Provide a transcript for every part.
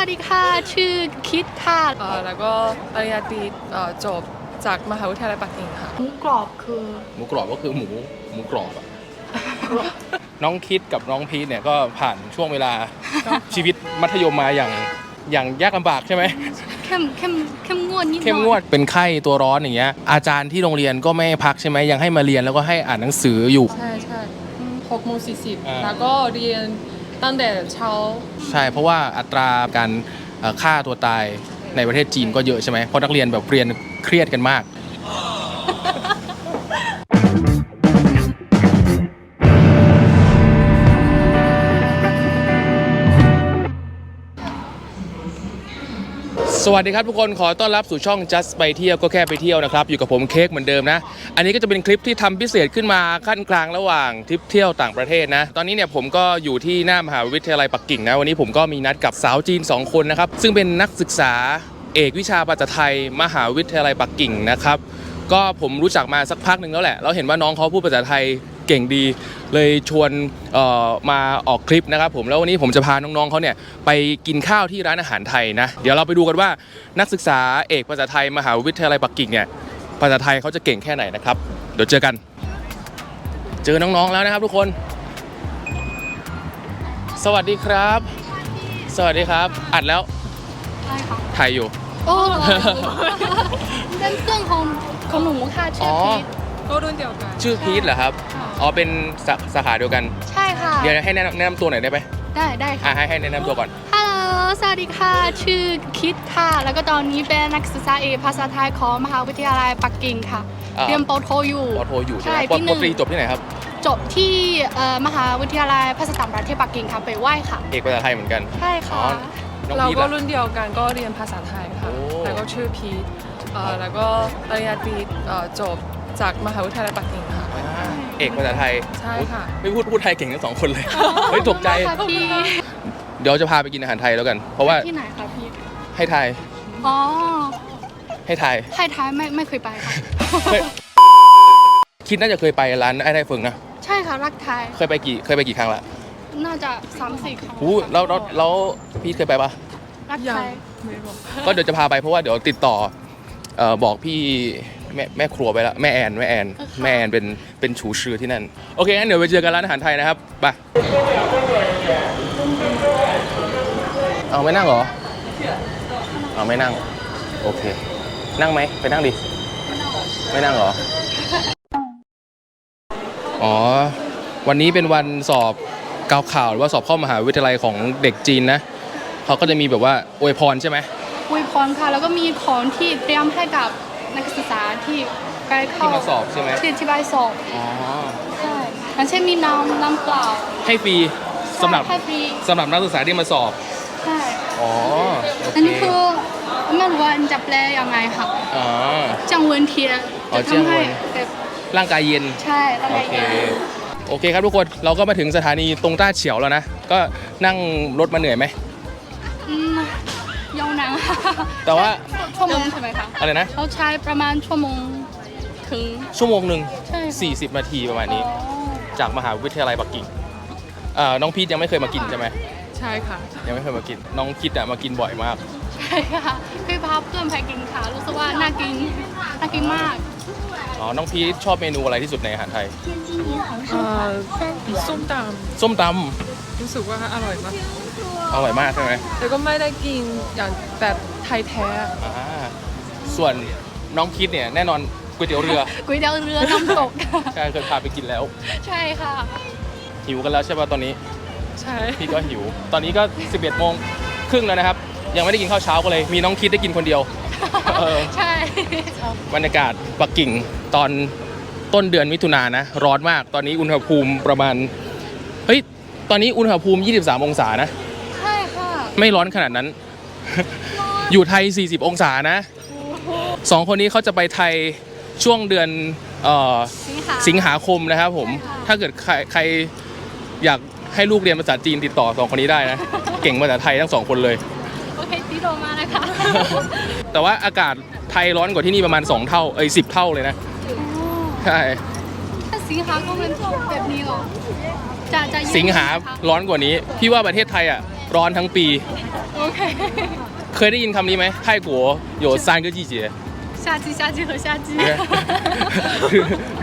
สวัสดีค่ะ ชื่อคิดค่ะเอ่อแล้วก็ปริญญาตรีเอ่อจบจากมหาวิทยาลัยปักกิ่งค่ะหมูกรอบคือ หมูกรอบก็คือหมูหมูกรอบอะน้องคิดกับน้องพีทเนี่ยก็ผ่านช่วงเวลาชีวิตมัธยมมาอย่างอย่างยากลำบากใช่ไหมเข้มเข้มเข้มงวดนิดหน่อยเข้มงวดเป็นไข้ตัวร้อนอย่างเงี้ยอาจารย์ที่โรงเรียนก็ไม่ให้พักใช่ไหมยังให้มาเรียนแล้วก็ให้อ่านหนังสืออยู่ ใช่ใช่หกโมงสี่สิบอ่าแล้วก็เรียน ตั้งแต่เช้า ใช่ เพราะว่าอัตราการเอ่อฆ่าตัวตายในประเทศจีนก็เยอะใช่ไหมเพราะนักเรียนแบบเรียนเครียดกันมาก สวัสดีครับทุกคนขอต้อนรับสู่ช่อง just ไปเที่ยวก็แค่ไปเที่ยวนะครับ อยู่กับผมเค้กเหมือนเดิมนะ อันนี้ก็จะเป็นคลิปที่ทำพิเศษขึ้นมาขั้นกลางระหว่างทริปเที่ยวต่างประเทศนะ ตอนนี้เนี่ยผมก็อยู่ที่หน้ามหาวิทยาลัยปักกิ่งนะ วันนี้ผมก็มีนัดกับสาวจีน 2 คนนะครับ ซึ่งเป็นนักศึกษาเอกวิชาภาษาไทย มหาวิทยาลัยปักกิ่งนะครับก็ผมรู้จักมาสักพักหนึ่งแล้วแหละ เราเห็นว่าน้องเขาพูดภาษาไทย เก่งดี เลยชวนเอ่อมาออกคลิปนะครับผมแล้ววันนี้ผมจะพาน้องๆเขาเนี่ยไปกินข้าวที่ร้านอาหารไทยนะ เดี๋ยวเราไปดูกันว่านักศึกษาเอกภาษาไทยมหาวิทยาลัยปักกิ่งเนี่ยภาษาไทยเขาจะเก่งแค่ไหนนะครับ เดี๋ยวเจอกัน เจอน้องๆแล้วนะครับทุกคน สวัสดีครับ สวัสดีครับ อัดแล้วใช่ค่ะถ่ายอยู่โอ้ เป็นเพื่อนของของหนูค่ะชื่อพีท ก็รุ่นเดียวกัน ชื่อพีทเหรอครับ อ๋อ เป็นสาสาขาเดียวกัน ใช่ค่ะ เดี๋ยวให้แนะนำแนะนำตัวหน่อยได้ไหมได้ได้อะค่ะให้ให้แนะนำตัวก่อน ฮัลโหล สวัสดีค่ะ ชื่อคิดค่ะ แล้วก็ตอนนี้เป็นนักศึกษาเอกภาษาไทยของมหาวิทยาลัยปักกิ่งค่ะ อ่า เรียนปโทอยู่ ปอโทอยู่ใช่ไหใช่มปอปีหปนึ่องตรีจบที่ไหนครับ จบที่เอ่อมหาวิทยาลัยภาษาต่างประเทศปักกิ่งค่ะ ไปไหว้ค่ะ เอกภาษาไทยเหมือนกัน ใช่อ๋อค่ะน้องเราพีทก็ล่ะ รุ่นเดียวกันก็เรียนภาษาไทยค่ะ โอ้ แล้วก็ชื่อพีทเอ่อแล้วก็ปริญญาตรีเอ่อจบ จากมหาวิทยาลัยปักกิ่งค่ะอ่าเอกภาษาไทยใช่ค่ะ ไม่พูดพูดไทยเก่งทั้งสองคนเลยเฮ้ยตกใจค่ะพี่เดี๋ยวจะพาไปกินอาหารไทยแล้วกัน เพราะว่าที่ไหนคะพี่ ให้ไทยอ๋อให้ไทยไทยไทยไม่ไม่เคยไปค่ะ เฮ้ยคิดน่าจะเคยไปร้านไอ้ไทยเฟิงนะ ใช่ค่ะ รักไทย เคยไปกี่เคยไปกี่ครั้งละน่าจะสามสี่ครั้งอู้แล้วแล้วแล้วพีทเคยไปปะ รักยัไทงย ไม่บอกก็เดี๋ยวจะพาไปเพราะว่าเดี๋ยวติดต่อเอ่อบอกพี่ แม่แม่ครัวไปแล้วแม่แอนแม่แอนแม่แอนเป็นเป็นชูชื่อที่นั่น โอเคงั้นเดี๋ยวไปเจอกันร้านอาหารไทยนะครับไปเอาไม่นั่งเหรอเอาไม่นั่ง โอเค นั่งไหมไปนั่งดิไม่นั่งเหรออ๋อ วันนี้เป็นวันสอบกาวข่าวหรือว่าสอบเข้ามหาวิทยาลัยของเด็กจีนนะเขาก็จะมีแบบว่าอวยพรใช่ไหมอวยพรค่ะ แล้วก็มีของที่เตรียมให้กับ นักศึกษาที่ใกล้เข้าที่มาสอบใช่ไหม ที่ที่ใบสอบอ๋อ ใช่อย่างเช่นมีน้ำน้ำเปล่าให้ฟรีสำหรับให้ฟรีสำหรับนักศึกษาที่มาสอบ ใช่อ๋อโออันเคนี้คือไม่รู้ว่าจะแปลยังไงค่ะอ๋อ จังเวินเทียอ๋อจะทำให้เจียงเวิน แบบร่างกายเย็น ใช่แล้วโอไงเคโอเคครับทุกคน เราก็มาถึงสถานีตรงต้าเฉียวแล้วนะ ก็นั่งรถมาเหนื่อยไหมอืมยาวนาน แต่ว่าชั่วโมงใช่ไหมคะอะไรนะเขาใช้ประมาณชั่วโมงถึง ชั่วโมงหนึ่งใช่ค่ะ 40 นาทีประมาณนี้อ๋อจากมหาวิทยาลัยปักกิ่งเอ่อน้องพีทยังไม่เคยมากินใช่ไหมใช่ค่ะ ยังไม่เคยมากิน น้องคิดอะมากินบ่อยมาก ใช่ค่ะคือพาเพื่อนไปกินค่ะรู้สึกว่าน่ากินน่ากินมากอ๋อ น้องพีทชอบเมนูอะไรที่สุดในอาหารไทยเอ่อส้มตส้มตำ รู้สึกว่าอร่อยมากำ อร่อยมากใช่ไหมแต่ก็ไม่ได้กินอย่างแบบไทยแท้อ่าส่วนน้องคิดเนี่ยแน่นอนก๋วยเตี๋ยวเรือ ก๋วยเตี๋ยวเรือน้ำตกใช่เคยพาไปกินแล้ว ใช่ค่ะ หิวกันแล้วใช่ป่ะตอนนี้ ใช่พี่ก็หิว ตอนนี้ก็ 11โมงครึ่งแล้วนะครับ ยังไม่ได้กินข้าวเช้าก็เลย มีน้องคิดได้กินคนเดียวเออใช่บรรยากาศปักกิ่งตอนต้นเดือนมิถุนายนนะ ร้อนมากตอนนี้อุณหภูมิประมาณ เฮ้ย ตอนนี้อุณหภูมิ 23 องศานะใช่ค่ะ ไม่ร้อนขนาดนั้น อยู่ไทย 40 องศานะสองคนนี้เขาจะไปไทยช่วงเดือนเอ่อสิงหาสิงหาคมนะครับผมใช่ค่ะถ้าเกิดใครใครอยากให้ลูกเรียนภาษาจีนติดต่อสองคนนี้ได้นะ เก่งภาษาไทยทั้งสองคนเลย โอเคติโดมานะคะ แต่ว่าอากาศไทยร้อนกว่าที่นี่ประมาณ 2 เท่าเอ้ยสิเท่าเลยนะ ใช่ถ้าสิงหาก็เป็นแบบนี้เหรอจะจะเย็นสิงหาไหมคะร้อนกว่านี้ พี่ว่าประเทศไทยอะ ร้อนทั้งปี โอเค เคยได้ยินคำนี้ไหมไทกัว有三个季节夏季夏季和夏季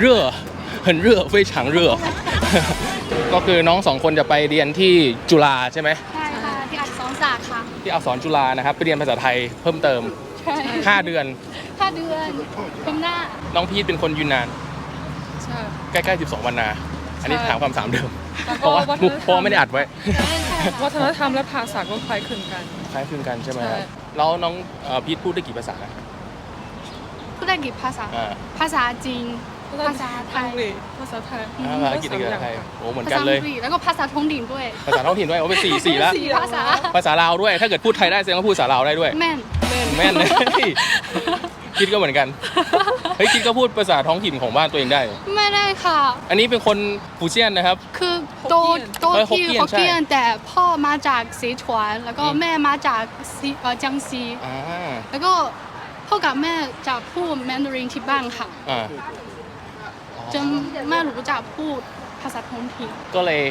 热很热非常热 ก็คือน้องสองคนจะไปเรียนที่จุฬาใช่ไหม ใช่ค่ะที่อักษรศาสตร์ค่ะ ที่อักษรจุฬานะครับไปเรียนภาษาไทยเพิ่มเติม ใช่ 5 เดือน ห้าเดือนเป็นหน้า น้องพีทเป็นคนยูนนาน ใช่ ใกล้ๆ 12 วันนา อันนี้ใช่ถามคำถามเดิม แล้วเพก็ราะว่าวัฒนธรรมเพราะว่าไม่ได้อัดไว้ วัฒนธรรมและภาษาก็คล้ายคลึงกัน คล้ายคลึงกันใช่ไหมครับใช่แล้วน้องเอ่อพีทพูดได้กี่ภาษาพูดได้กี่ภาษา อ่าภาษาจีน ภาษาไทย อังกฤษภาษาไทยอ่าภาษาอังกฤษกับภาษาไทยโอ้เหมือนภากันษาเลยอังกฤษแล้วก็ภาษาท้องถิ่นด้วย ภาษาท้องถิ่นด้วยโอ้เป็นสี่สี่แล้วสี่ภาษาภาษาลาวด้วย ถ้าเกิดพูดไทยได้แสดงว่าพูดภาษาลาวได้ด้วย แม่น แม่นเลยคิดก็เหมือนกัน เฮ้ยคิดก็พูดภาษาท้องถิ่นของบ้านตัวเองได้ ไม่ได้ค่ะ อันนี้เป็นคนฟูเซียนนะครับ คือโตโตเออที่ฮฮกกเกี้เกี้ยยนนแต่พ่อมาจากเซฉวนแล้วก็อืมแม่มาจากซีเอ่อจังซีอ่าแล้วก็พ่อกับแม่จะพูดแมนดารินที่บ้านค่ะอ่าจนไม่รู้จักพูดภาษาท้องถิ่นก็เลย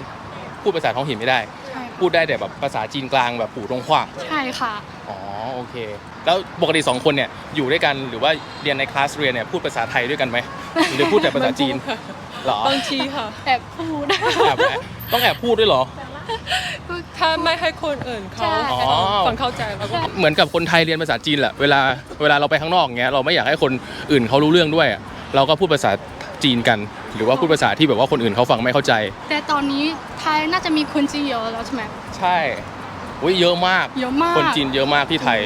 พูดภาษาท้องถิ่นไม่ได้ใช่ พูดได้แต่แบบภาษาจีนกลางแบบปู่ตรงขว้าใช่ค่ะ อ๋อโอเค แล้วปกติสองคนเนี่ยอยู่ด้วยกันหรือว่าเรียนในคลาสเรียนเนี่ยพูดภาษาไทยด้วยกันไหมหรือพูดแต่ภาษาจีนเหรอบางทีค่ะแอบพูดแอบแอบต้องแอบพูดด้วยเหรอถ้าไม่ให้คนอื่นเขาใช่อ๋อฟังเข้าใจแล้วก็เหมือนกับคนไทยเรียนภาษาจีนแหละเวลาเวลาเราไปข้างนอกอย่างเงี้ยเราไม่อยากให้คนอื่นเขารู้เรื่องด้วยอะเราก็พูดภาษาจีนกัน หรือว่าพูดภาษาที่แบบว่าคนอื่นเขาฟังไม่เข้าใจ แต่ตอนนี้ไทยน่าจะมีคนจีนเยอะแล้วใช่ไหมใช่อุ้ยเยอะมาก เยอะมากคนจีนเยอะมากที่ไทย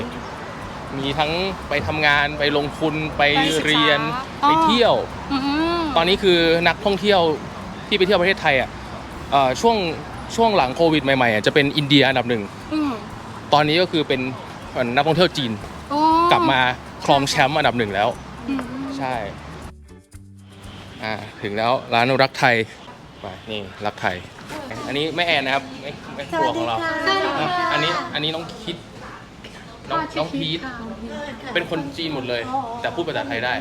มีทั้งไปทำงานไปลงทุนไปไปศึกษาเรียนอ๋อ ไปเที่ยว อืมตอนนี้คือนักท่องเที่ยวที่ไปเที่ยวประเทศไทยอะเอ่อช่วงช่วงหลังโควิดใหม่ๆอะจะเป็นอินเดียอันดับหนึ่ง อืมตอนนี้ก็คือเป็นนักท่องเที่ยวจีนอ๋อกลับมาครองแชมป์อันดับหนึ่งแล้ว อืมใช่ อ่าถึงแล้วร้านรักไทยไปนี่รักไทย อันนี้แม่แอนนะครับแม่แม่ครัวของเราสวัสดีค่ะอะอันนี้อันนี้น้องคิดน้องน้องพีทเป็นคนจีนหมดเลย แต่พูดภาษาไทยได้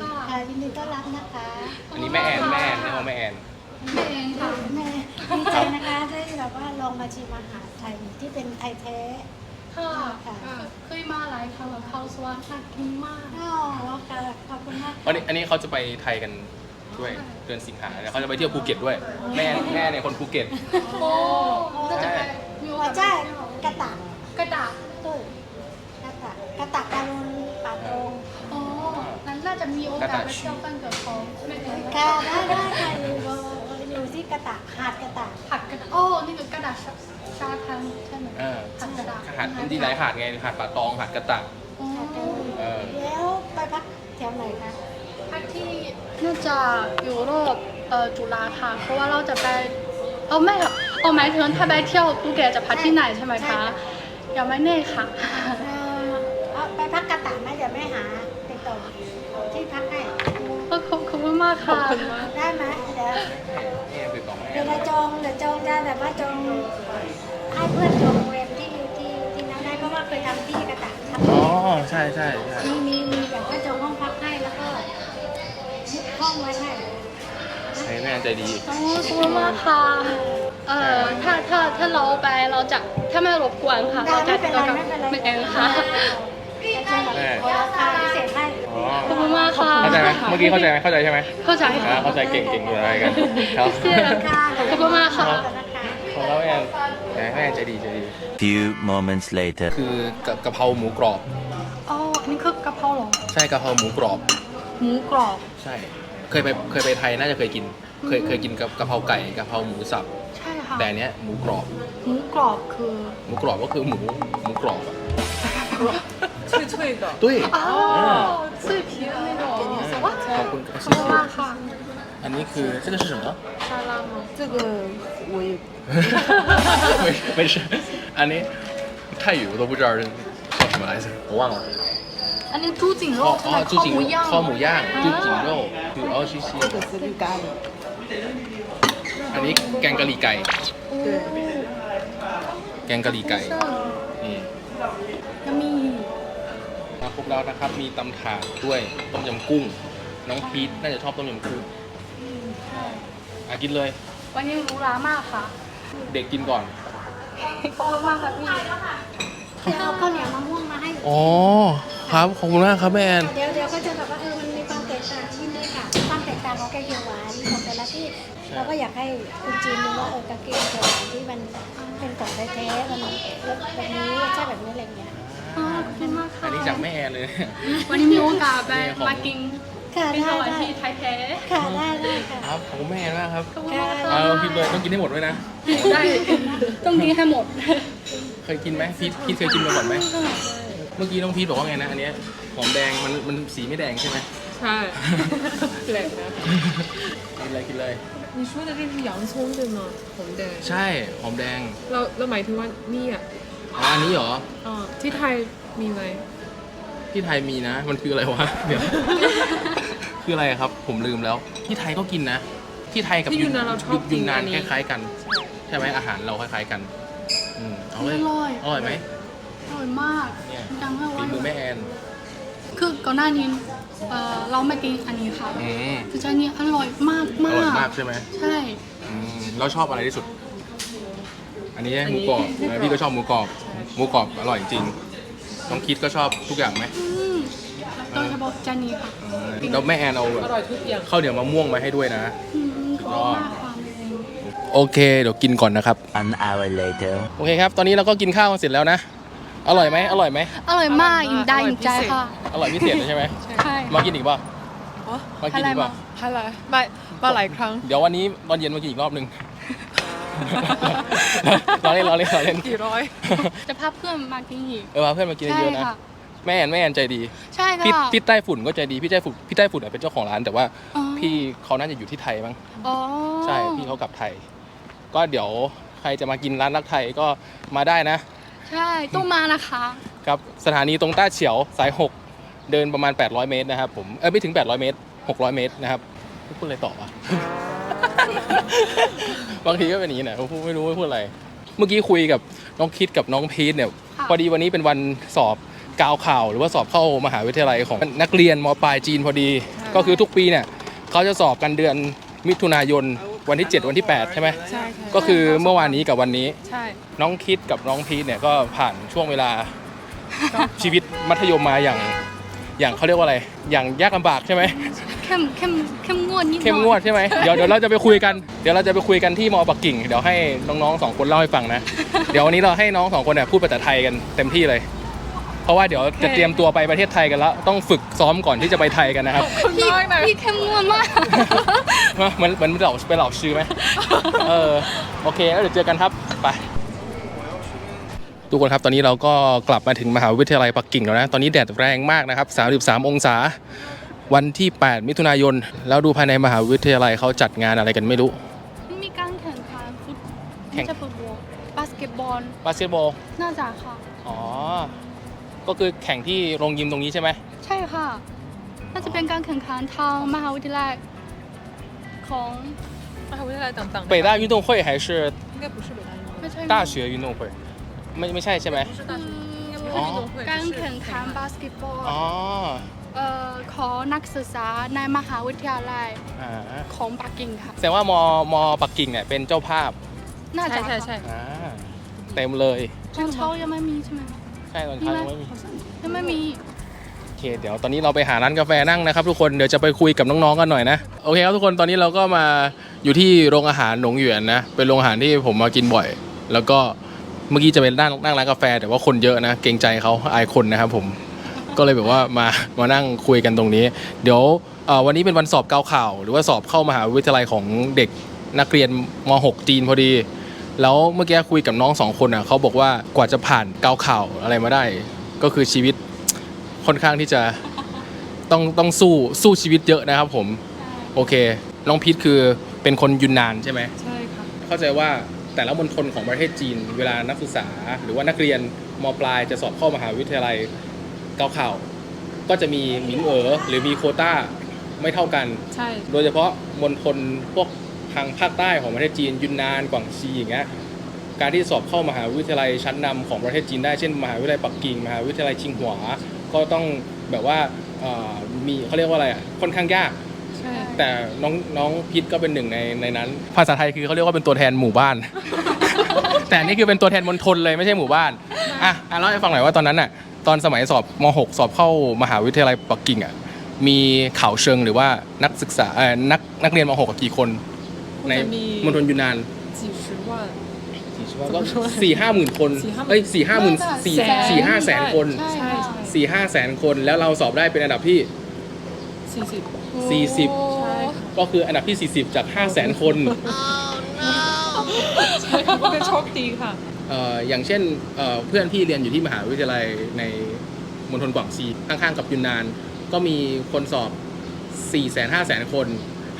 ค่ะยินดีต้อนรับนะคะอันนี้แม่แอนแม่แอนเรียกว่าแม่แอนแม่เองค่ะแม่ดีใจนะคะได้แบบว่าลองมาชิมอาหารไทยที่เป็นไทยแท้ค่ะค่ะเคยมาหลายครั้งแล้วเขาสวนน่ากินมากอ๋อค่ะขอบคุณมากอันนี้อันนี้เขาจะไปไทยกัน ด้วยเดือนสิงหาแล้วเขาจะไปเที่ยวภูเก็ตด้วย แม่แม่เนี่ยคนภูเก็ตโอ้น่าจะไปมีโอหัวกาสใจกระตักกระดาษตุ้ยกระตักกระตักการุณป่าตรงอ๋อนั้นน่าจะมีโอกาสไปเที่ยวบ้านเกิดของแม่เองค่ะได้ได้ค่ะอยู่อยู่ที่กระตักหาดกระตักผักกระดาษโอ้นี่คือกระดาษชาชาทันใช่ไหมเออ ผักกระดาษหาดมันที่ไหนหาดไงหาดป่าตองหาดกระตัก อ๋อหาดการุณเออแล้วไป น่าจะอยู่รอบเอ่อจุฬาค่ะ เพราะว่าเราจะไปเอาไม่ค่ะเอาหมายถึงถ้าไปเที่ยวภูเก็ตจะพักที่ไหนใช่ไหมคะยังไม่แน่ค่ะ เอ่อเอาไปพักกระตักไหมเดี๋ยวแม่หาติดต่อที่พักให้ขอบขอบคุณมากขอบค่ะคุณมากได้ไหมเดี๋ยวนี่ติดต่อแม่แอเดี๋ยวนเราจองเดี๋ยวจองจะแบบว่าจองให้เพื่อนจองโรงแรมที่ที่ที่นั้นได้เพราะว่าเคยทำที่กระตักทำอ๋อ ใช่ใช่ใช่มีมีมี แม่ใจดีขอบคุณมากค่ะ เอ่อ ถ้า ถ้า ถ้าเราไป เราจะ ถ้าไม่รบกวนค่ะได้เราจะไม่เป็นไรติดต่อกับไม่เป็นไรแม่เองค่ะจะแบบราคาพิเศษให้อ๋อขอบคุณมากค่ะเข้าใจไหมเมื่อกี้เข้าใจไหมเข้าใจใช่ไหมเข้าใจอ่าค่ะเข้าใจเก่งเก่งอยู่อะไรกันครับเชื่อค่ะขอบคุณมากค่ะ ของเราแอนแม่แม่ใจดีใจดี Few moments later. คือกะกะเพราหมูกรอบ อ๋อ อันนี้คือกะเพราเหรอ ใช่กะเพราหมูกรอบ หมูกรอบ ใช่ เคยไปเคยไปไทยน่าจะเคยกิน เคยเคยกินกับกะเพราไก่กะเพราหมูสับ ใช่ค่ะ แต่อันเนี้ยหมูกรอบ หมูกรอบคือ หมูกรอบก็คือหมูหมูกรอบอะ 脆脆的 ตุ้ย อ๋อ脆皮的那种哇 ขอบคุณ ขอบคุณมากค่ะ อันนี้คือ这个是什么沙拉吗？这个我也没没事，อันนี้泰语我都不知道是叫什么来着，我忘了。 อันนี้猪颈肉哦ใช่ไหม 哦，猪颈 ข้าวหมูย่าง ข้าวหมูย่าง猪颈肉คืออ๋อชิชิ 这个是绿咖喱。 อันนี้แกงกะหรี่ไก่对，แกงกะหรี่ไก่นี่ยังมีมาครบแล้วนะครับ มีตำถาดด้วย ต้มยำกุ้ง น้องพีทน่าจะชอบต้มยำกุ้งอะกินเลย วันนี้หรู้รามากค่ะ เด็กกินก่อนขอบคุณมากค่ะพี่จะเอาข้าวเหนียวมะม่วงมาให้ อ๋อ ครับ ขอบคุณมากครับแม่แอน เดี๋ยวเดี๋ยวก็จะแบบว่าเออ มันมีความแตกต่างที่ กต่างของแกงเขียวหวานของแต่ละที่เราก็อยากให้คุณจีนรู้ว่าเออกางเกงเขียวหวานที่มันเป็นของแท้ๆมันรสแบบนี้รสชาติแบบนี้อะไรอย่างเงี้ยอ๋อขอบคุณมากอัค่ะนนี้จากแม่แอนเลย วันนี้มีโอกาสไปนี่ของมากินค่ะเป็นได้สวัสได้ดีไทยแท้ค่ะได้ได้ค่ะ ครับขอบคุณแม่แอนมากครับขอบคุณมากเอาค่ะพิมพ์เลยต้องกินให้หมดด้วยนะ ได้ต้องกินให้หมด เคยกินไหมพีทพีทเคยกินมาก่อนไหมเมื่อกี้น้องพีทบอกว่าไงนะอันเนี้ยหอมแดงมันมันสีไม่แดงใช่ไหม ใช่ แปลกนะ กินเลยกินเลย 你说的这是洋葱对吗红的 ใช่หอมแดง เราเราหมายถึงว่านี่อ่ะ อ๋ออันนี้เหรอ อ๋อที่ไทยมีไหม ที่ไทยมีนะ มันคืออะไรวะ เดี๋ยว คืออะไรครับ ผมลืมแล้ว ที่ไทยก็กินนะ ที่ไทยกับ ที่ยูนนานเราชอบ ยูนนาน กินอันนี้ คล้ายๆกัน ใช่ไหมอาหารเราคล้ายๆกัน อืมเอาเลย อร่อย อร่อยไหม อร่อยมาก เนี่ย ดังมาก ฝี ว่า มือแม่แอน คือก่อนหน้านี้ เอ่อเราไม่กินอันนี้ค่ะอืมคือจานนี้อร่อยมากอมาร่อยกมากใช่ไหมใช่ อืมเราชอบอะไรที่สุด อันนี้หมูกรอบนะพี่ก็ชอบหมูกรอบหมูกรอบอร่อยจริงน้องคิดก็ชอบทุกอย่างไหมอืมโดยเฉพาะจานนี้ค่ะอืมแล้วแม่แอนเอาอร่อยทุกอย่าง ข้าวเหนียวมะม่วงมาให้ด้วยนะ อืมขอบคุณมากค่ะโอเค เดี๋ยวกินก่อนนะครับ One hour later. โอเคครับ ตอนนี้เราก็กินข้าวกันเสร็จแล้วนะ อร่อยไหมอร่อยไหมอร่อยมากอิ่มได้อิ่มใจค่ะอร่อยพิเศษเลยใช่ไหมใช่มากินอีกป่ะอ๋อมากินอีกป่ะพาละมามาหลายครั้ง เดี๋ยววันนี้ตอนเย็นมากินอีกรอบหนึ่งรอเล่นรอเล่นรอเล่นกี่ร้อย จะพาเพื่อนมากินอีกเออพาเพื่อนมากินใช่เยอะๆนะค่ะแม่แอนแม่แอนใจดี ใช่พี่ค่ะพี่ใต้ฝุ่นก็ใจดีพี่ใต้ฝุ่นพี่ใต้ฝุ่นอะเป็นเจ้าของร้าน แต่ว่าอ๋อพี่เขาน่าจะอยู่ที่ไทยมั้งอ๋อใช่พี่เขากลับไทย ก็เดี๋ยวใครจะมากินร้านรักไทยก็มาได้นะ ใช่ต้องมานะคะ ครับสถานีตรงต้าเฉียวสาย 6 เดินประมาณ 800 เมตรนะครับผมเออไม่ถึง 800 เมตร 600 เมตรนะครับพูดอะไรต่อวะ บางทีก็เป็นอย่างนี้นะพูดไม่รู้ไม่พูดอะไร เมื่อกี้คุยกับน้องคิดกับน้องพีทเนี่ยค่ะพอดีวันนี้เป็นวันสอบกาวข่าว หรือว่าสอบเข้ามหาวิทยาลัยของนักเรียนมปลายจีนพอดี ก็คือทุกปีเนี่ยเขาจะสอบกันเดือนมิถุนายน วันที่ 7 วันที่ 8 ใช่ไหมใช่ใช่ก็คือเมื่อวานนี้กับวันนี้ ใช่ น้องคิดกับน้องพีทเนี่ยก็ผ่านช่วงเวลาชีวิตมัธยมมาอย่างอย่างเขาเรียกว่าอะไร อย่างยากลำบากใช่ไหมเข้มเข้มเข้มงวดนิดหน่อยเข้มงวดใช่ไหมเดี๋ยวเดี๋ยวเราจะไปคุยกันเดี๋ยวเราจะไปคุยกันที่มอปักกิ่ง เดี๋ยวให้น้องๆสองคนเล่าให้ฟังนะ เดี๋ยววันนี้เราให้น้องสองคนเนี่ยพูดภาษาไทยกันเต็มที่เลย เพราะว่าเดี๋ยวจะเตรียมตัวไปประเทศไทยกันแล้ว ต้องฝึกซ้อมก่อนที่จะไปไทยกันนะครับคุณพี่มากนะพี่เข้มงวดมากเหมือนเหมือนเหล่าเป็นเหล่าชื่อไหมเออโอเคแล้วเดี๋ยวเจอกันครับไปทุกคนครับตอนนี้เราก็กลับมาถึงมหาวิทยาลัยปักกิ่งแล้วนะ ตอนนี้แดดแรงมากนะครับ 33 องศา วันที่ 8 มิถุนายน แล้วดูภายในมหาวิทยาลัยเขาจัดงานอะไรกันไม่รู้ มีการแข่งขันฟุตแข่ไม่งใช่ฟุตบอลบาสเกตบอล บาสเกตบอล น่าจะค่ะ อ๋อ ก็คือแข่งที่โรงยิมตรงนี้ใช่ไหม ใช่ค่ะ น่าจะเป็นการแข่งขันทางมหาวิทยาลัยของ มหาวิทยาลัยต่างๆ北大运动会还是应该不是北大运动会 ไม่ใช่ 大学运动会ไม่ไม่ใช่ใช่ไหม 不是大学应该不是 อ๋อ 运动会 การ 是 แข่งขันบาสเกตบอล อ๋อ เอ่อของนักศึกษาในมหาวิทยาลัย อ่า ของปักกิ่งค่ะ แสดงว่ามมปักกิ่งเนี่ยเป็นเจ้าภาพ น่าจะ ใช่ใช่ใช่ อ่าเต็มเลย ตอนเช้ายังไม่มีใช่ไหมคะ ใ ช่ตอนมีเช้าไหมยังไม่มียังไม่มีโอเคเดี๋ยวตอนนี้เราไปหาร้านกาแฟนั่งนะครับทุกคนเดี๋ยวจะไปคุยกับน้องๆกันหน่อยนะโอเคครับทุกคนตอนนี้เราก็มาอยู่ที่โรงอาหารหนงหยวนนะเป็นโรงอาหารที่ผมมากินบ่อย แล้วก็เมื่อกี้จะเป็นนั่งนั่งร้านกาแฟ แต่ว่าคนเยอะนะเกรงใจเขาอายคนนะครับผมก็เลยแบบว่ามามานั่งคุยกันตรงนี้ เดี๋ยวเอ่อวันนี้เป็นวันสอบกาวข่าว หรือว่าสอบเข้ามหาวิทยาลัยของเด็กนักเรียนม .6 จีนพอดี แล้วเมื่อกี้คุยกับน้องสองคนอะเขาบอกว่ากว่าจะผ่านกาวข่าวอะไรมาได้ ก็คือชีวิตค่อนข้างที่จะต้องต้องสู้สู้ชีวิตเยอะนะครับผม โอเค น้องพีทคือเป็นคนยุนนานใช่ไหมใช่ค่ะเข้าใจว่าแต่ละมณฑลของประเทศจีน เวลานักศึกษา หรือว่านักเรียนมปลายจะสอบเข้ามหาวิทยาลัยเกาข่าวก็จะมีหมินเอ๋อหรือมีโควต้าไม่เท่ากัน ใช่ โดยเฉพาะมณฑลพวก ทางภาคใต้ของประเทศจีนยุนนานกวางซีอย่างเงี้ยการที่สอบเข้ามหาวิทยาลัยชั้นนำของประเทศจีนได้เช่นมหาวิทยาลัยปักกิ่งมหาวิทยาลัยชิงหัวก็ต้องแบบว่าเอ่อมีเขาเรียกว่าอะไรอะค่อนข้างยากใช่แต่น้องน้องพิษก็เป็นหนึ่งในในนั้น ภาษาไทยคือเขาเรียกว่าเป็นตัวแทนหมู่บ้าน แต่แต่อันนี่คือเป็นตัวแทนมณฑลเลยไม่ใช่หมู่บ้านอะอะเล่าให้ฟังหน่อยว่าตอนนั้นน่ะตอนสมัยสอบม .6 สอบเข้ามหาวิทยาลัยปักกิ่งอะมีข่าวเชิงหรือว่านักศึกษาเอ่อนักนักเรียนม .6 กี่คน ในมณฑลยูนานจีนก็สี่ห้าหมื่นคนเอ้ยสี่ห้าหมื่นสี่สี่ห้าแสนคนสี่ห้าแสนคนแล้วเราสอบได้เป็นอันดับที่สี่สิบสี่สิบก็คืออันดับที่สี่สิบจากห้าแสนคนใช่ก็เป็นโชคดีค่ะอย่างเช่นเพื่อนพี่เรียนอยู่ที่มหาวิทยาลัยในมณฑลกวางซีข้างๆกับยูนนาน ก็มีคนสอบสี่แสนห้าแสนคน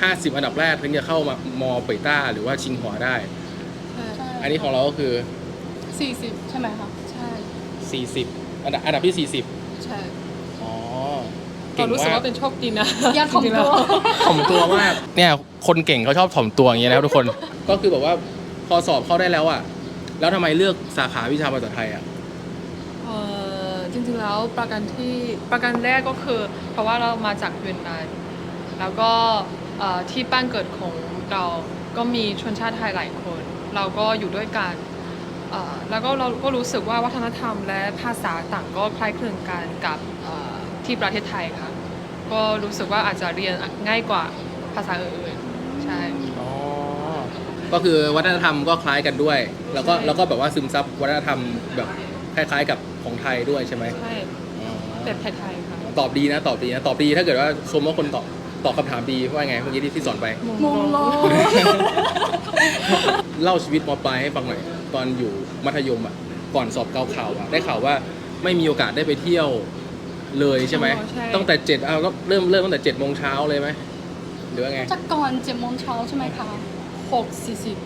50 อันดับแรกถึงจะเข้ามามอเปยต้า หรือว่าชิงหัวได้ใช่ใช่อันนี้ของเราก็คือ สี่สิบใช่ไหมคะใช่ 40 อันดับอันดับที่ 40 ใช่อ๋อก็เก่งรู้สึกมากว่าเป็นโชคดีนะอย่าถ่อมจริงๆแล้ตัว ถ่อมตัวมาก เนี่ย คนเก่งเขาชอบถ่อมตัวอย่างเงี้ยนะครับทุกคน ก็คือแบบว่าพอสอบเข้าได้แล้วอะ แล้วทำไมเลือกสาขาวิชาภาษาไทยอะ เอ่อจริงๆแล้วประกันที่ประกันแรกก็คือ เพราะว่าเรามาจากเวียดนามแล้วก็ เอ่อที่บ้านเกิดของเราก็มีชนชาติไทยหลายคน เราก็อยู่ด้วยกันเอ่อแล้วก็เราก็รู้สึกว่าวัฒนธรรมและภาษาต่างก็คล้ายคลึงกันกับเอ่อที่ประเทศไทยค่ะ ก็รู้สึกว่าอาจจะเรียนง่ายกว่าภาษาอื่นๆใช่ อ๋อก็คือวัฒนธรรมก็คล้ายกันด้วย แล้วก็ใช่ แล้วก็แบบว่าซึมซับวัฒนธรรมแบบคล้ายๆกับของไทยด้วยใช่ไหมใช่อ๋อแบบไทยๆค่ะ ตอบดีนะตอบดีนะตอบดีถ้าเกิดว่าชมว่าคนตอบ ตอบคำถามดีว่าไงเมื่อกี้ที่ที่สอนไป มงลงเล่าชีวิตมปลายให้ฟังหน่อย ตอนอยู่มัธยมอะก่อนสอบเกาข่าวอะได้ข่าวว่าไม่มีโอกาสได้ไปเที่ยวเลยใช่ไหมอ๋อใช่ ตั้งแต่เจ็ดเอาก็เริ่มเริ่มตั้งแต่เจ็ดโมงเช้าเลยไหมหรือว่าไง จากก่อนเจ็ดโมงเช้าใช่ไหมคะหกสี่สิบ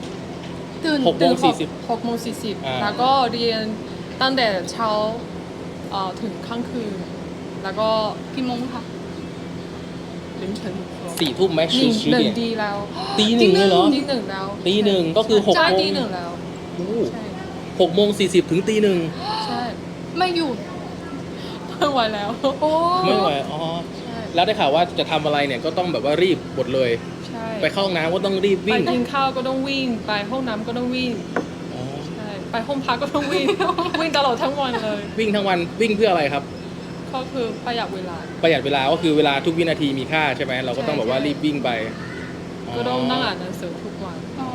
ตื่นหกโมงตื่นสี่สิบหกโมงสี่สิบอ่า แล้วก็เรียนตั้งแต่เช้าเอ่อถึงค่ำคืน แล้วก็กี่โมงคะ 凌晨สี่ทุ่มไหมหชีนึ่งชีหนึ่งเนี่ย ดีแล้วตีหนึ่งเลยเหรอตีหนึ่งแล้วตีหนึ่งก็คือหกใช่โมงตีหนึ่งแล้วโอ้ใช่หกโมงสี่สิบถึงตีหนึ่งใช่ไม่หยุดไม่ไหวแล้วโอ้ไม่ไหวอ๋อใช่แล้วได้ข่าวว่าจะทำอะไรเนี่ยก็ต้องแบบว่ารีบหมดเลย ใช่ไปเข้าห้องน้ำก็ต้องรีบไปวิ่งกินข้าวก็ต้องวิ่ง ไปห้องน้ำก็ต้องวิ่งอ๋อใช่ไปห้องพักก็ต้องวิ่งวิ่งตลอดทั้งวันเลย วิ่งทั้งวันวิ่งเพื่ออะไรครับ ก็คือประหยัดเวลา ประหยัดเวลาก็คือเวลาทุกวินาทีมีค่าใช่ไหมเราก็ต้องใช่แบบว่าใช่รีบวิ่งไปก็ต้องนั่งอ่านหนังสือทุกวันอ๋อ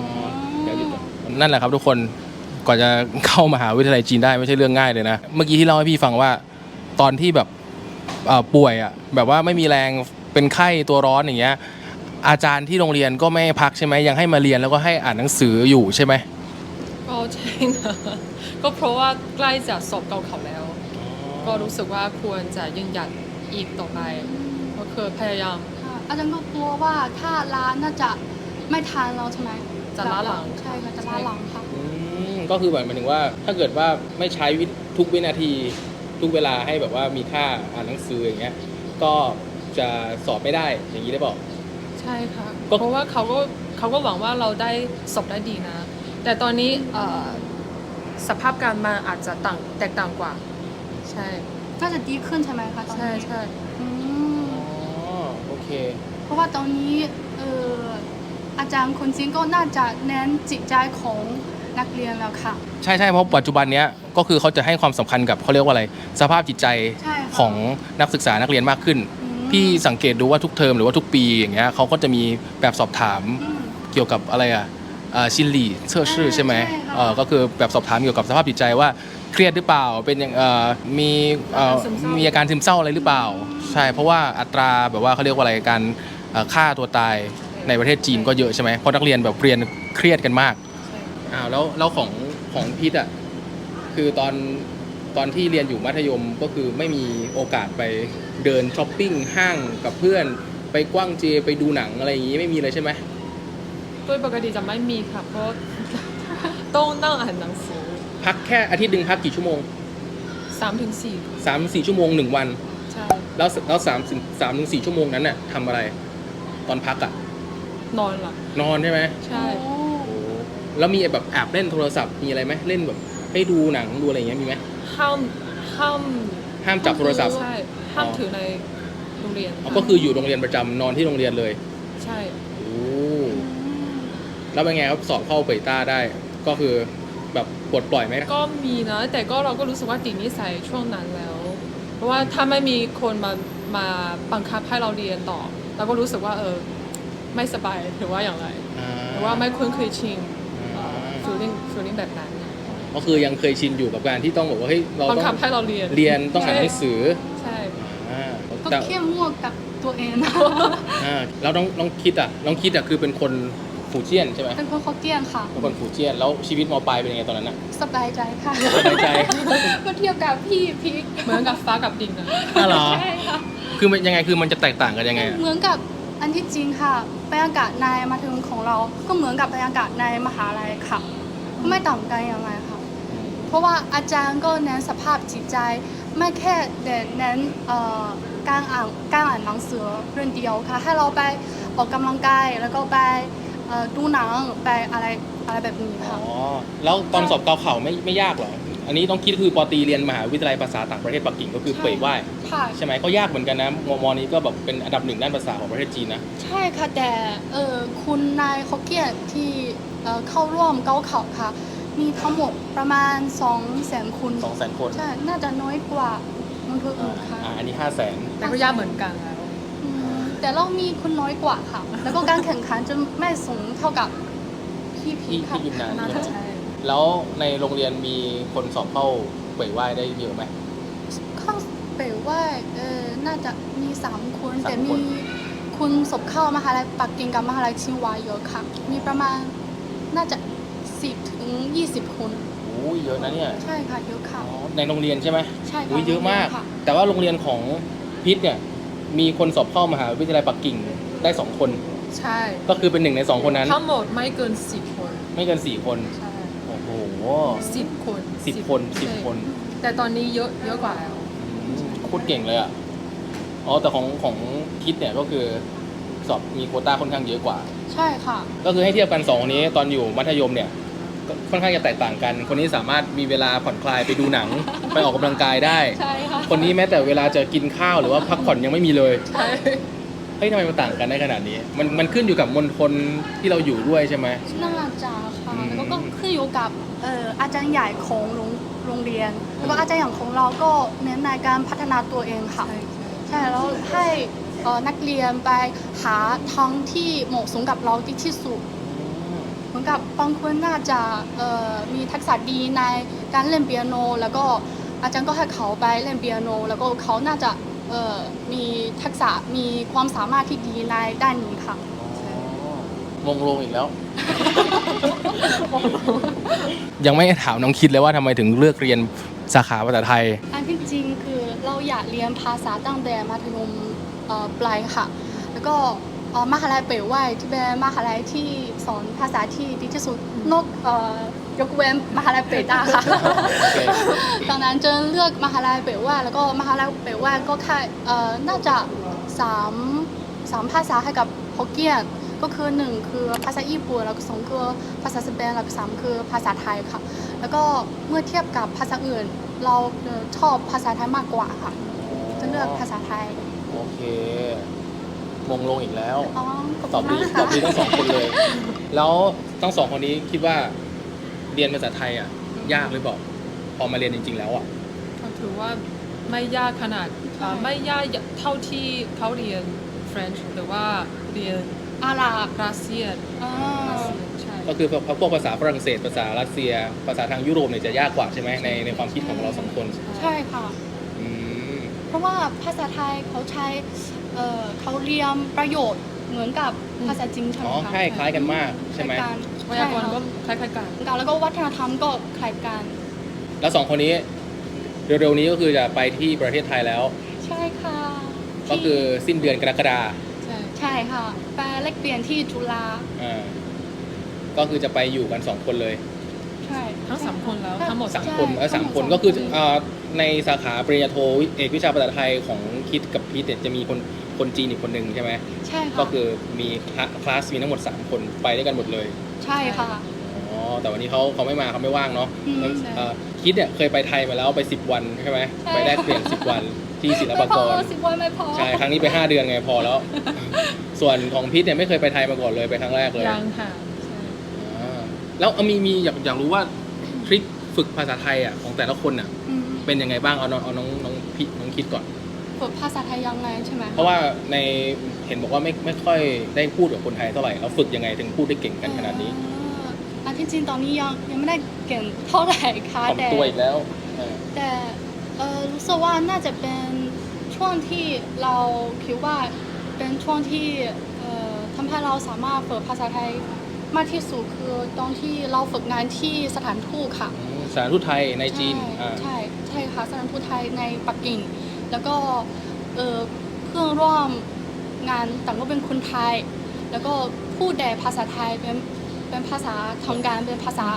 เดี๋ยวหยุดก่อนนั่นแหละครับทุกคนก่อนจะเข้ามหาวิทยาลัยจีนได้ไม่ใช่เรื่องง่ายเลยนะ เมื่อกี้ที่เล่าให้พี่ฟังว่าตอนที่แบบเอ่อป่วยอะแบบว่าไม่มีแรงเป็นไข้ตัวร้อนอย่างเงี้ยอาจารย์ที่โรงเรียนก็ไม่ให้พักใช่ไหมยังให้มาเรียนแล้วก็ให้อ่านหนังสืออยู่ใช่ไหมก็ใช่นะก็เพราะว่าใกล้จะสอบเกาเขาแล้ว ก็รู้สึกว่าควรจะยืนหยัดอีกต่อไป ก็คือพยายามค่ะอาจารย์ก็กลัวว่าถ้าร้านน่าจะไม่ทันเราใช่ไหมจะล้าหลังใช่ค่ะจะล้าหลังค่ะอืมก็คือหมายถึงว่าถ้าเกิดว่าไม่ใช้วิทุกวินาทีทุกเวลาให้แบบว่ามีค่าอ่านหนังสืออย่างเงี้ยก็จะสอบไม่ได้อย่างนี้ได้บอก ใช่ค่ะก็เพราะว่าเขาก็เขาก็หวังว่าเราได้สอบได้ดีนะ แต่ตอนนี้เอ่อสภาพการมาอาจจะต่างแตกต่างกว่า ใช่น่าจะดีขึ้นใช่ไหมคะตอนใช่นี้ใช่อืมอ๋อโอเค เพราะว่าตอนนี้เอออาจารย์คนจีนก็น่าจะเน้นจิตใจของนักเรียนแล้วค่ะ ใช่ใช่เพราะปัจจุบันเนี้ยก็คือเขาจะให้ความสำคัญกับเขาเรียกว่าอะไร สภาพจิตใจใช่ค่ะ ของนักศึกษานักเรียนมากขึ้น อืมพี่สังเกตดูว่าทุกเทอมหรือว่าทุกปีอย่างเงี้ยเขาก็จะมีแบบสอบถามอืม เกี่ยวกับอะไรอะเอ่อชินหลี่เชื่อชื่อใช่ไหมใช่ค่ะ เอ่อก็คือแบบสอบถามเกี่ยวกับสภาพจิตใจว่า เครียดหรือเปล่า เป็นอย่างเอ่อมีเอ่อมีอาการซึมเศร้าอะไรหรือเปล่า ใช่เพราะว่าอัตราแบบว่าเขาเรียกว่าอะไรการเอ่อฆ่าตัวตายในประเทศจีนก็เยอะใช่ไหมเพราะนักเรียนแบบเรียนเครียดกันมากใช่อ้าวแล้วแล้วของของพิษอะคือตอนตอนที่เรียนอยู่มัธยมก็คือไม่มีโอกาสไปเดินช้อปปิ้งห้างกับเพื่อนไปกว้างเจไปดูหนังอะไรอย่างงี้ไม่มีเลยใช่ไหม โดยปกติจะไม่มีค่ะเพราะ ต้องนั่งอ่านหนังสือ พักแค่อาทิตย์หนึ่งพักกี่ชั่วโมงสามถึงสี่สามสี่ชั่วโมงหนึ่งวัน ใช่ แล้วแล้วสามถึงสามถึงสี่ชั่วโมงนั้นน่ะทำอะไร ตอนพักอะ นอนหลับนอนใช่ไหมใช่โอ้แล้วมีแบบแอบเล่นโทรศัพท์มีอะไรไหมเล่นแบบให้ดูหนังดูอะไรอย่างเงี้ยมีไหมห้ามห้ามห้ามจับโทรศัพท์ ใช่ ห้ามอ๋อถือในโรงเรียนอ๋อก็คืออยู่โรงเรียนประจำนอนที่โรงเรียนเลยใช่ โอ้แล้วเป็นไงครับสอบเข้าเปยต้าได้ก็คือ แบบปลดปล่อยไหมก็มีนะ แต่ก็เราก็รู้สึกว่าติดนิสัยช่วงนั้นแล้ว เพราะว่าถ้าไม่มีคนมามาบังคับให้เราเรียนต่อเราก็รู้สึกว่าเออไม่สบายหรือว่าอย่างไรอ่าหรือว่าไม่คุ้นเคยชินอ่าฟีลลิ่งฟีลลิ่งแบบนั้นก็คือยังเคยชินอยู่กับการที่ต้องบอกว่าเฮ้ยเราบังต้อคับงให้เราเรียนเรียนต้องอ่านหนังสือใช่อ่าก็แต่เข้มงวดกับตัวเองนะอ่าแล้วน้องน้องคิดอะน้องคิดอะคือเป็นคน ฟูเจียนใช่ไหมเป็นคนฮอกเกี้ยนค่ะ เป็นคนฟูเจียนแล้วชีวิตมปลายเป็นยังไงตอนนั้นอะ สบายใจค่ะสบายใจเมื่อเทียบกับพี่พีคเหมือนกับฟ้ากับดินนะอ้าวเหรอ ใช่ค่ะ คือมันยังไงคือมันจะแตกต่างกันยังไงอะเหมือนกับอันที่จริงค่ะบรรยากาศในมาถึงของเรา ก็เหมือนกับบรรยากาศในมหาลัยค่ะ ไม่ต่างกันยังไงค่ะ เพราะว่าอาจารย์ก็เน้นสภาพจิตใจ ไม่แค่แต่เน้นเอ่อการอ่านการอ่านหนังสือเรื่องเดียวค่ะ ให้เราไปออกกำลังกายแล้วก็ไปเอ่อดูหนังไปอะไรอะไรแบบนี้อ๋ค่ะอแล้วตอนสอบเกาเข่าไม่ไม่ยากเหรอ อันนี้ต้องคิดคือปอตรีเรียนมหาวิทยาลัยภาษาต่างประเทศปักกิ่งก็คือใช่ เป่ยว่ายค่ะ ใช่ไหมก็ยากเหมือนกันนะมมนี้ก็แบบเป็นอันดับหนึ่งด้านภาษาของประเทศจีนนะ ใช่ค่ะแต่เออคุณนายฮอกเกี้ยนที่เอ่อเข้าร่วมเกาเขาค่ะ มีทั้งหมดประมาณ2 0 0 0 0 0คนสองแสนคนใช่น่าจะน้อยกว่ามณฑลอ่าอื่นค่ะ อ่าอันนี้ห้าแสนแต่ก็ยากเหมือนกันแล้วอืม แต่เรามีคนน้อยกว่าค่ะ แล้วก็การแข่งขันจะไม่สูงเท่ากับพี่พีที่ค่ะที่ยิมนานน่าจะใช่ แล้วในโรงเรียนมีคนสอบเข้าเป่ยว่ายได้เยอะไหม เข้าเป๋ว่าเออน่าจะมีสามคน สามแต่คนมีคุณสอบเข้ามหาลัยปักกิ่งกับมหาลัยชิงวาเยอะค่ะ มีประมาณน่าจะ10ถึง20คนโอ้ยเยอะนะเนี่ยใช่ค่ะเยอะค่ะ อ๋อในโรงเรียนใช่ไหมใช่ค่ะอุ้ยเยอะมากค่ะ แต่ว่าโรงเรียนของพิษเนี่ย มีคนสอบเข้ามหาวิทยาลัยปักกิ่งได้สองคน ใช่ก็คือเป็นหนึ่งในสองคนนั้น ทั้งหมดไม่เกินสิบคนไม่เกินสี่คน ใช่โอ้โหสิบคนสิบคนสิบใช่คนแต่ตอนนี้เยอะเยอะกว่าแล้วอืมโคตรเก่งเลยอะ อ๋อแต่ของของคิดเนี่ยก็คือสอบมีโควต้าค่อนข้างเยอะกว่า ใช่ค่ะ ก็คือให้เทียบกันสองคนนี้ตอนอยู่มัธยมเนี่ยก็ ค่อนข้างจะแตกต่างกัน คนนี้สามารถมีเวลาผ่อนคลายไปดูหนัง ไปออกกำลังกายได้ ใช่ค่ะคนนี้แม้แต่เวลาจะกินข้าวหรือว่าพักผ่อนยังไม่มีเลยใช่เฮ้ยทำไมมันต่างกันได้ขนาดนี้ มันมันขึ้นอยู่กับมณฑลที่เราอยู่ด้วยใช่ไหมน่าจะค่ะอืมแล้วก็ขึ้นอยู่กับเอ่ออาจารย์ใหญ่ของโรงโรงเรียน แล้วก็อาจารย์อย่างของเราก็เน้นในการพัฒนาตัวเองค่ะใช่ใช่แล้วให้เอ่อนักเรียนไปหาทางที่เหมาะสมกับเราดีที่สุด เหมือนกับบางคนน่าจะเอ่อมีทักษะดีในการเล่นเปียโน แล้วก็อาจารย์ก็ให้เขาไปเล่นเปียโน แล้วก็เขาน่าจะเอ่อมีทักษะมีความสามารถที่ดีในด้านนี้ค่ะมงลงอีกแล้ว ยังไม่ถามน้องคิดเลยว่าทำไมถึงเลือกเรียนสาขาภาษาไทย อันที่จริงคือเราอยากเรียนภาษาตั้งแต่มัธยมเอ่อปลายค่ะ แล้วก็เอ่อ มหาลัยเป๋ยว่ายที่เป็นมหาลัยที่สอนภาษาที่ดีที่สุดนอกเอ่อยกเว้นมหาลัยเป๋ยต้าค่ะโอเคดังนั้นจึงเลือกมหาลัยเป๋ยว่ายแล้วก็มหาลัยเป๋ยว่ายก็แค่เอ่อน่าจะสามสามภาษาให้กับฮอกเกี้ยนก็คือหนึ่งคือภาษาญี่ปุ่นแล้วก็สองคือภาษาสเปนแล้วก็สามคือภาษาไทยค่ะ แล้วก็เมื่อเทียบกับภาษาอื่น เราเอ่อชอบภาษาไทยมากกว่าค่ะจะเลือกภาษาไทยโอเค มงลงอีกแล้ว อ๋อขอบตอบคุณดีมากตอค่ะบดีทั้งสองคนเลย แล้วทั้งสองคนนี้คิดว่าเรียนภาษาไทยอะ ยากหรือเปล่าพอมาเรียนจริง ๆ แล้วอะก็ถือว่าไม่ยากขนาดอ่าไม่ยากเท่าที่เขาเรียน French หรือว่าเรียนอาหรับรัสเซียนอ่ารัสเซียนใช่ ก็คือพวกภาษาฝรั่งเศส ภาษารัสเซีย ภาษาทางยุโรปเนี่ยจะยากกว่าใช่ไหมในในความคิดของเราสองคนใช่ค่ะ อืม เพราะว่าภาษาไทยเขาใช้ เอ่อเขาเรียนประโยชน์เหมือนกับภาษาจีนใช่ไหอ๋มอคะใช่คล้ายกันมากใช่ไหมคล้ายกันไวยากรณ์ก็คล้ายๆกัน ใช่ค่ะแล้วก็วัฒนธรรมก็คล้ายกัน แล้วสองคนนี้เร็วๆนี้ก็คือจะไปที่ประเทศไทยแล้ว ใช่ค่ะก็คือสิ้นเดือนกรกฎาใช่ ใช่ค่ะไปแลกเปลี่ยนที่จุฬาอ่าก็คือจะไปอยู่กันสองคนเลยใช่ทั้งสามคนแล้วทั้งหมด สามใช่คนเออสามทั้งหมดคนสามก็คือคนอ่าในสาขาปริญญาโทเอกวิชาภาษาไทยของคิดกับพีทเนี่ยจะมีคน คนจีนอีกคนหนึ่งใช่ไหมใช่ค่ะก็คือมีคลาคลาสมีทั้งหมด 3 คนไปด้วยกันหมดเลยใช่ค่ะ อ๋อแต่วันนี้เขาเขาไม่มาเขาไม่ว่างเนาะอืมงั้นใช่ เอ่อคิดเนี่ยเคยไปไทยมาแล้วไป 10 วันใช่ไหมใช่ ไปแลกเปลี่ยน 10 วันที่ศิลไม่ปาพกอร สิบวันไม่พอ ใช่ครั้งนี้ไป 5 เดือนไงพอแล้ว ส่วนของพีทเนี่ยไม่เคยไปไทยมาก่อนเลยไปครั้งแรกเลยยังค่ะใช่อ่าแล้วเอามีมีอยากอยากรู้ว่าทริคฝึกภาษาไทยอะของแต่ละคนอะอืมเป็นยังไงบ้างเอาน้องเอาน้องน้องพี่น้องคิดก่อน ฝึกภาษาไทยยังไงใช่ไหมเพราะว่าในเห็นบอกว่าไม่ไม่ค่อยได้พูดกับคนไทยเท่าไหร่เราฝึกยังไงถึงพูดได้เก่งกันขนาดนี้อ่าอันที่จริงตอนนี้ยังยังไม่ได้เก่งเท่าไหร่ค่ะถ่อมแต่ ตัวอีกแล้วเออแต่เออรู้สึกว่าน่าจะเป็นช่วงที่เราคิดว่าเป็นช่วงที่เอ่อทำให้เราสามารถฝึกภาษาไทยมากที่สุดคือตอนที่เราฝึกงานที่สถานทูตค่ะอืมสถานทูตไทยในจีนใช่อ่า ใช่ใช่ค่ะสถานทูตไทยในปักกิ่ง แล้วก็เออเพื่อนร่วมงานต่างก็เป็นคนไทย แล้วก็พูดแต่ภาษาไทยเป็นเป็นภาษาทำงานเป็นภาษา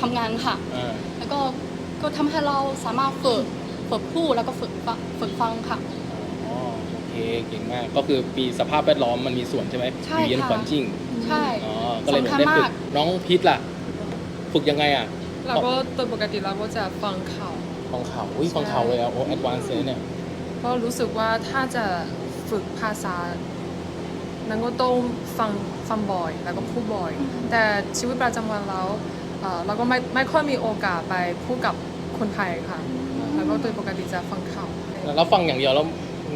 ทำงานค่ะอ่าแล้วก็ก็ทำให้เราสามารถฝึกฝึกพูดแล้วก็ฝึกฟังฝึกฟังค่ะ อ๋อโอเคเก่งมาก ก็คือปีสภาพแวดล้อมมันมีส่วนใช่ไหมใช่อยู่เย็นค่ะ ขวัญจิ้งใช่ อ๋อก็เลยเหมือนสำคัญได้ฝึมาก กน้องพีทล่ะ ฝึกยังไงอะแล้วก็โดยปกติเราก็จะฟังข่าว ฟังข่าวอุ้ยฟังข่าวเลยอะโอ้แอดวานซ์เลยเนี่ย เพราะรู้สึกว่าถ้าจะฝึกภาษานั้นก็ต้องฟังฟังบ่อย แล้วก็พูดบ่อย แต่ชีวิตประจำวันเราเอ่อเราก็ไม่ไม่ค่อยมีโอกาสไปพูดกับคนไทยค่ะ แล้วก็โดยปกติจะฟังข่าวแล้วฟังอย่างเดียวแล้ว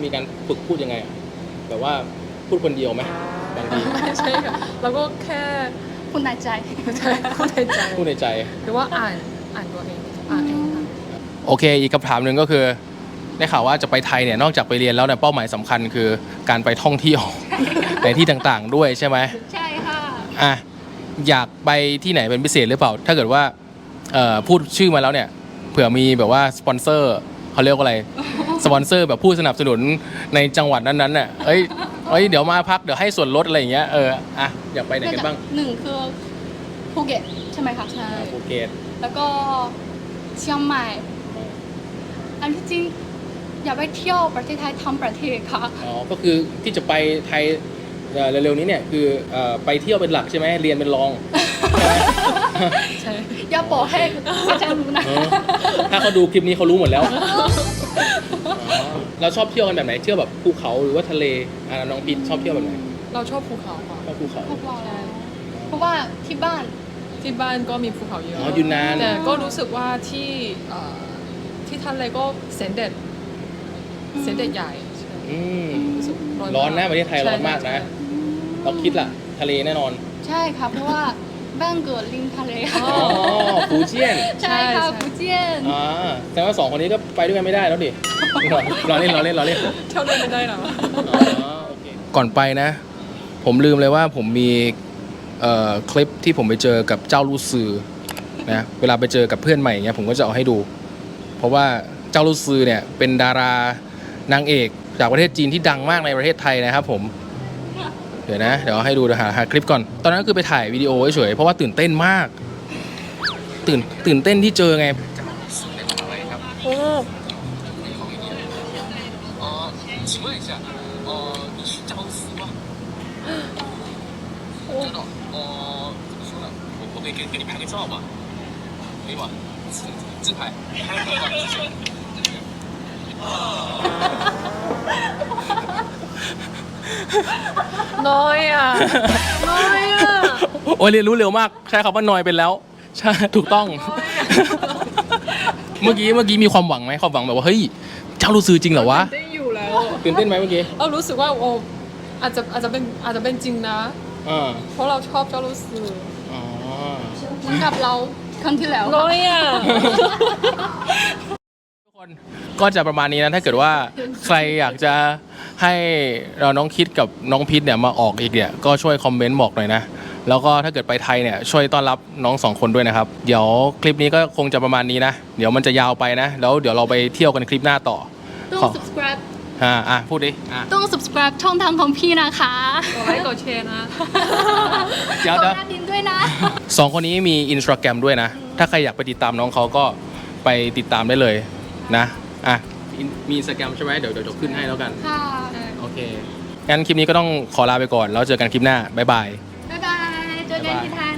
มีการฝึกพูดยังไงอะแบบว่าพูดคนเดียวไหมบางทีไม่ใช่ค่ะเราก็แค่คุณนายใจใช่พูดในใจพูดในใจหรือว่าอ่านอ่านตัวเองอ่านเองค่ะโอเค อีกคำถามหนึ่งก็คือ ได้ข่าวว่าจะไปไทยเนี่ยนอกจากไปเรียนแล้วเนี่ยเป้าหมายสำคัญคือการไปท่องเที่ยว ในที่ต่างๆด้วยใช่ไหมใช่ค่ะ อะอยากไปที่ไหนเป็นพิเศษหรือเปล่า ถ้าเกิดว่าเอ่อพูดชื่อมาแล้วเนี่ยเผื่อมีแบบว่าสปอนเซอร์เขาเรียกว่าอะไรสปอนเซอร์แบบผู้สนับสนุนในจังหวัดนั้นๆน่ะเอ้ยเอ้ยเดี๋ยวมาพักเดี๋ยวให้ส่วนลดอะไรอย่างเงี้ยเอออะอยากไปไหนกันบ้างหนึ่งคือภูเก็ตใช่ไหมคะใช่อะภูเก็ตแล้วก็เชียงใหม่ อันที่จริง อยากไปเที่ยวประเทศไทยทั้งประเทศค่ะ อ๋อ ก็คือที่จะไปไทยเอ่อเร็วๆนี้เนี่ยคือเอ่อไปเที่ยวเป็นหลักใช่ไหมเรียนเป็นรอง ใช่อย่าบอกให้อาจารย์รู้นะ เออถ้าเขาดูคลิปนี้เขารู้หมดแล้วอ๋อเราชอบเที่ยวกันแบบไหนเที่ยวแบบภูเขาหรือว่าทะเลอะน้องพีทชอบเที่ยวแบบไหนเราชอบภูเขาค่ะชอบภูเขา พวกเราเพราะว่าที่บ้าน ที่บ้านก็มีภูเขาเยอะ อ๋ออยู่นาน แต่ก็รู้สึกว่าที่เอ่อที่ทะเลก็เสนเด็ดอืม เสนเด็ดใหญ่ใช่อืมรู้สึกร้อนนะประเทศไทยใช่ร้อนมากนะใช่เราคิดล่ะ ทะเลแน่นอน ใช่ค่ะ เพราะว่าบ้านเกิดริมทะเลค่ะอ๋อฟูเจียน ใช่ค่ะฟูเจียนอ่าแสดงว่าสองคนนี้ก็ไปด้วยกันไม่ได้แล้วดิรอเล่นรอเล่นรอเล่นเที่ยวเล่นไม่ได้หรอก่อนไปนะ ผมลืมเลยว่าผมมีเอ่อคลิปที่ผมไปเจอกับเจ้าลู่ซือนะเวลาไปเจอกับเพื่อนใหม่เงี้ยผมก็จะเอาให้ดู เพราะว่าเจ้าลู่ซือเนี่ยเป็นดารา นางเอกจากประเทศจีนที่ดังมากในประเทศไทยนะครับ ผม เดี๋ยวนะ เดี๋ยวเอาให้ดูเดี๋ยวหาหาคลิปก่อน ตอนนั้นก็คือไปถ่ายวิดีโอเฉยๆเพราะว่าตื่นเต้นมาก ตื่นตื่นเต้นที่เจอไง น้อยอะน้อยอะโอ้ยเรียนรู้เร็วมาก ใช้คำว่านอยเป็นแล้ว ใช่ ถูกต้อง เมื่อกี้เมื่อกี้มีความหวังไหมความหวังแบบว่าเฮ้ย เจ้ารู้ซื้อจริงเหรอวะได้อยู่แล้วตื่นเต้นไหมเมื่อกี้เรารู้สึกว่าโอ้อาจจะอาจจะเป็นอาจจะเป็นจริงนะ อ่าเพราะเราชอบเจ้ารู้สึกอ๋อ เหมือนกับเราครั้งที่แล้วน้อยอะ ทุกคนก็จะประมาณนี้นะถ้าเกิดว่าใครอยากจะให้เราน้องคิดกับน้องพิษเนี่ยมาออกอีกเนี่ยก็ช่วยคอมเมนต์บอกหน่อยนะแล้วก็ถ้าเกิดไปไทยเนี่ยช่วยต้อนรับน้องสองคนด้วยนะครับ เดี๋ยวคลิปนี้ก็คงจะประมาณนี้นะ เดี๋ยวมันจะยาวไปนะแล้วเดี๋ยวเราไปเที่ยวกันคลิปหน้าต่อต้อง ขอ subscribe อ่าอะพูดดิอะ ต้อง subscribe ช่องทางของพี่นะคะกดไลค์กดแชร์นะ เดี๋ยวกเดี๋ยวดกระดิ่งด้วยนะ สองคนนี้มีอินสตาแกรมด้วยนะ ถ้าใครอยากไปติดตามน้องเขาก็ไปติดตามได้เลย นะอะมีอินสตาแกรมใช่ไหมเดี๋ยวเดี๋ยวจะขึ้นให้แล้วกัน ค่ะโอเค งั้นคลิปนี้ก็ต้องขอลาไปก่อน แล้วเจอกันคลิปหน้า บ๊ายบาย บ๊ายบายเจอกันที่ไทย